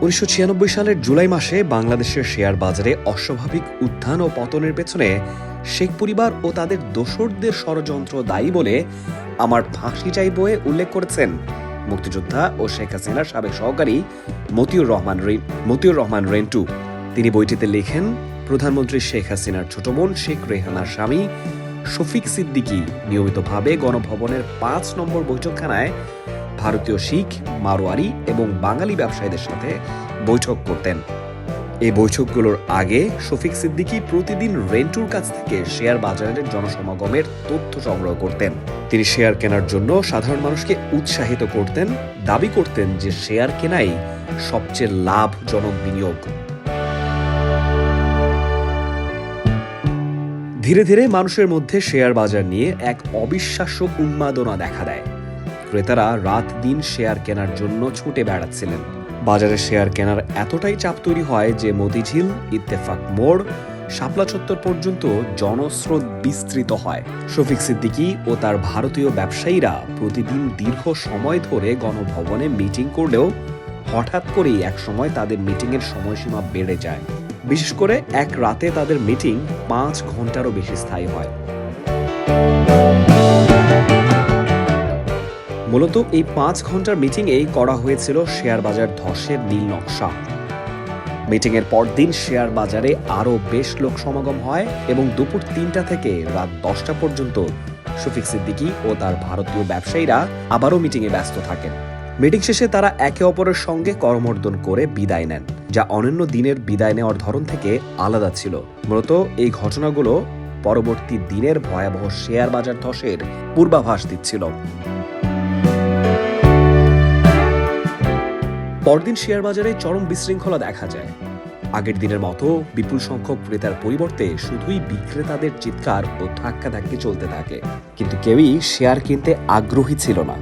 উনিশশো সালের জুলাই মাসে বাংলাদেশের শেয়ার বাজারে অস্বাভাবিক উত্থান ও পতনের পেছনে শেখ পরিবার ও তাদের দোসরদের ষড়যন্ত্র দায়ী বলে আমার ফাঁসি চাই বইয়ে উল্লেখ করেছেন মুক্তিযোদ্ধা ও শেখ হাসিনার সাবেক সহকারী মতিউর রহমান মতিউর রহমান রেন্টু। তিনি বইটিতে লেখেন, প্রধানমন্ত্রী শেখ হাসিনার ছোট বোন শেখ রেহানার স্বামী শফিক সিদ্দিকী নিয়মিতভাবে গণভবনের পাঁচ নম্বর বৈঠকখানায় ভারতীয় শিখ, মারোয়ারি এবং বাঙালি ব্যবসায়ীদের সাথে বৈঠক করতেন। এই বৈঠকগুলোর আগে শফিক সিদ্দিকী প্রতিদিন রেন্টুর কাছ থেকে শেয়ার বাজারের জনসমাগমের তথ্য সংগ্রহ করতেন। তিনি শেয়ার কেনার জন্য সাধারণ মানুষকে উৎসাহিত করতেন, দাবি করতেন যে শেয়ার কেনাই সবচেয়ে লাভজনক বিনিয়োগ। ধীরে ধীরে মানুষের মধ্যে শেয়ার বাজার নিয়ে এক অবিশ্বাস্য উন্মাদনা দেখা দেয়। ক্রেতারা রাত দিন শেয়ার কেনার জন্য ছুটে বেড়াচ্ছিলেন। বাজারে শেয়ার কেনার এতটাই চাপ তৈরি হয় যে মতিঝিল, ইত্তেফাক মোড়, শাপলা চত্বর পর্যন্ত জনস্রোত বিস্তৃত হয়। শফিক সিদ্দিকী ও তার ভারতীয় ব্যবসায়ীরা প্রতিদিন দীর্ঘ সময় ধরে গণভবনে মিটিং করলেও হঠাৎ করেই একসময় তাদের মিটিংয়ের সময়সীমা বেড়ে যায়। বিশেষ করে এক রাতে তাদের মিটিং পাঁচ ঘন্টারও বেশি স্থায়ী হয়। মূলত এই পাঁচ ঘণ্টার মিটিংয়েই করা হয়েছিল শেয়ার বাজার ধসের নীল নকশা। মিটিংয়ের পরদিন শেয়ার বাজারে আরও বেশ লোক সমাগম হয় এবং দুপুর তিনটা থেকে রাত দশটা পর্যন্ত শফিক সিদ্দিকী ও তার ভারতীয় ব্যবসায়ীরা আবারও মিটিংয়ে ব্যস্ত থাকেন। মিটিং শেষে তারা একে অপরের সঙ্গে করমর্দন করে বিদায় নেন, যা অন্যান্য দিনের বিদায় নেওয়ার ধরন থেকে আলাদা ছিল। মূলত এই ঘটনাগুলো পরবর্তী দিনের ভয়াবহ শেয়ার বাজার ধসের পূর্বাভাস দিচ্ছিল। পরদিন শেয়ার বাজারে চরম বিশৃঙ্খলা দেখা যায়। আগের দিনের মতো বিপুল সংখ্যক ক্রেতার পরিবর্তে শুধুই বিক্রেতাদের চিৎকার ও ধাক্কাধাক্কি চলতে থাকে। কিন্তু কেউই শেয়ার কিনতে আগ্রহী ছিল না।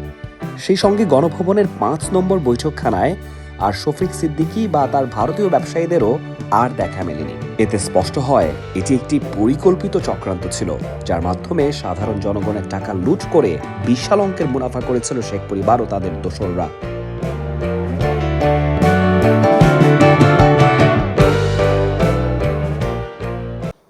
সেই সঙ্গে গণভবনের পাঁচ নম্বর বৈঠকখানায় আর শফিক সিদ্দিকী বা তার ভারতীয় ব্যবসায়ীদেরও আর দেখা মেলেনি। এতে স্পষ্ট হয়, এটি একটি পরিকল্পিত চক্রান্ত ছিল, যার মাধ্যমে সাধারণ জনগণের টাকা লুট করে বিশাল অঙ্কের মুনাফা করেছিল শেখ পরিবার ও তাদের দোসররা।